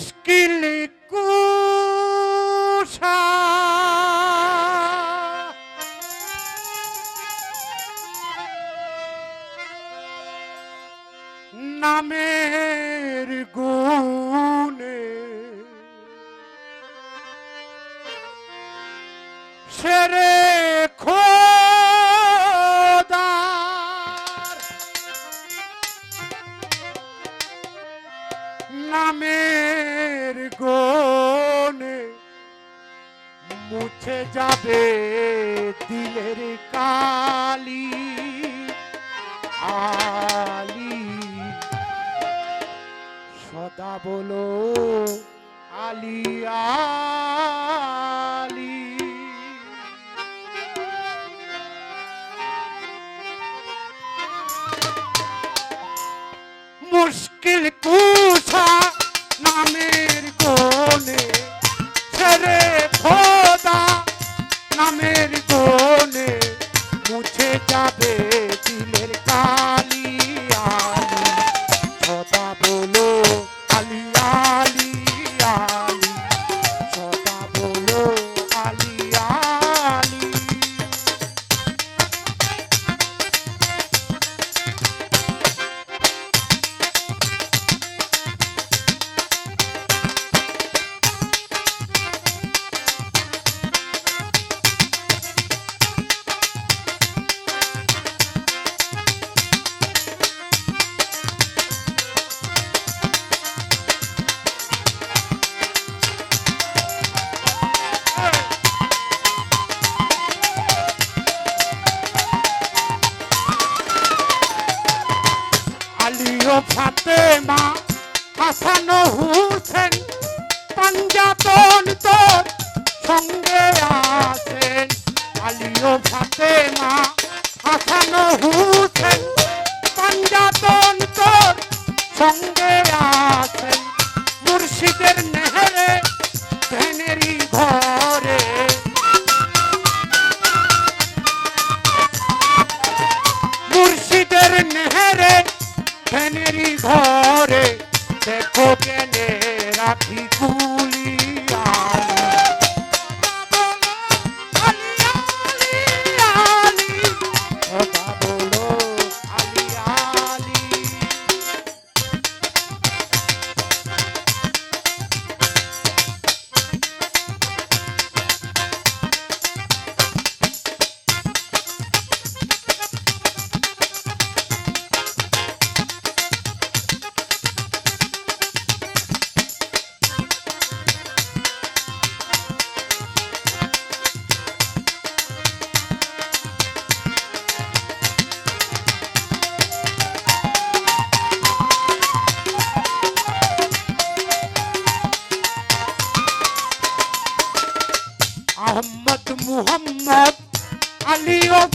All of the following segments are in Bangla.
মুশকিল কুশা নামের গুণে সেরে মুছে যাবে দিলের কালি। আলি। সদা বলো আলি মুছে যাবে ফাতেমা হাসান হুসেন, পাঞ্জাতন তোর সঙ্গে আছেন। আলিও ফাতেমা হাসান হুসেন, পাঞ্জাতন তোর সঙ্গে আছেন। মুর্শিদের নেহরে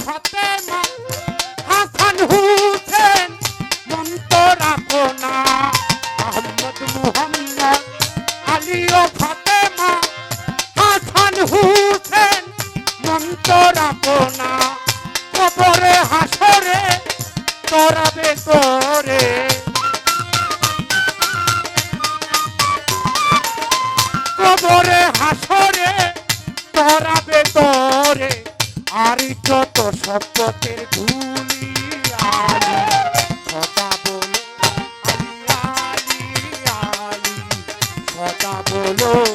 ফাতেমা হাসান হুসেন মন্ত রাখো না। আহমদ মুহাম্মদ আলী ও ফাতেমা, হাসান হুসেন মন্ত রাখো আরি যত সম্পদের ধুলি সদা বলো সদা বলো।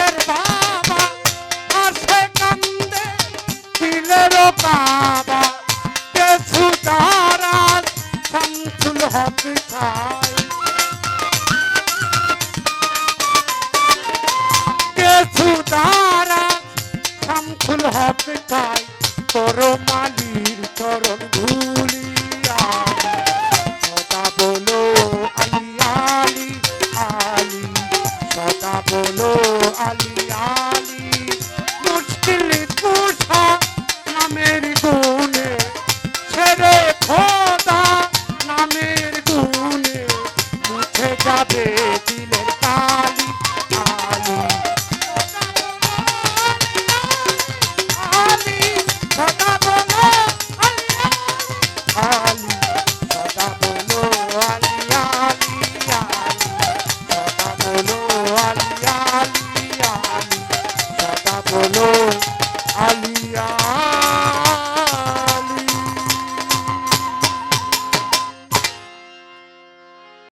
যায় কিছু দ্বারা শামখুল হবে তাই তোর মালির চরণ ধুলি। সকাল